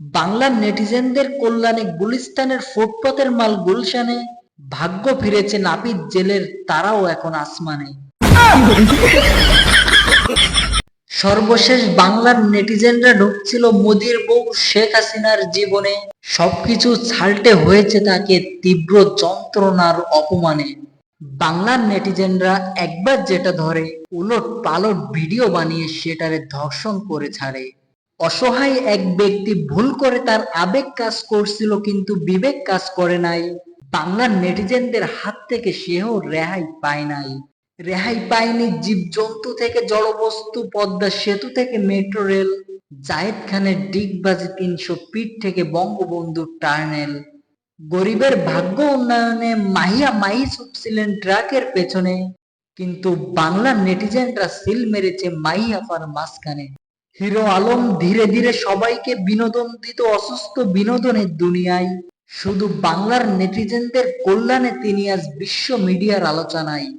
বাংলার নেটিজেনদের কল্যাণে গুলিস্তানের ফুটপথের মাল গুলশানে, ভাগ্য ফিরেছে নাপিত জেলের তারাও এখন আসমানে। সর্বশেষ বাংলার নেটিজেনরা ঢুকছিল মোদির বউ শেখ হাসিনার জীবনে। সবকিছু ছালটে হয়েছে তাকে তীব্র যন্ত্রণার অপমানে। বাংলার নেটিজেনরা একবার যেটা ধরে উলট পালট ভিডিও বানিয়ে সেটারে ধর্ষণ করে ছাড়ে। অসহায় এক ব্যক্তি ভুল করে তার আবেগ কাজ করছিল কিন্তু বিবেক কাজ করে নাই। বাংলার নেটিজেনদের হাত থেকে সেও রেহাই পায় নাই। রেহাই পায়নি জীবজন্তু থেকে জড়বস্তু, পদ্মা সেতু থেকে মেট্রো রেল, জায়েদ খানের ডিগবাজি তিনশো ফিট থেকে বঙ্গবন্ধু টার্নেল। গরিবের ভাগ্য উন্নয়নে মাহিয়া মাহি ছুটছিলেন ট্রাকের পেছনে, কিন্তু বাংলার নেটিজেনরা সিল মেরেছে মাহিয়াফার মাঝখানে। হিরো আলম ধীরে ধীরে সবাইকে বিনোদন দিত অসুস্থ বিনোদনের দুনিয়ায়। শুধু বাংলার নেটিজেনদের কল্যাণে তিনি আজ বিশ্ব মিডিয়ার আলোচনায়।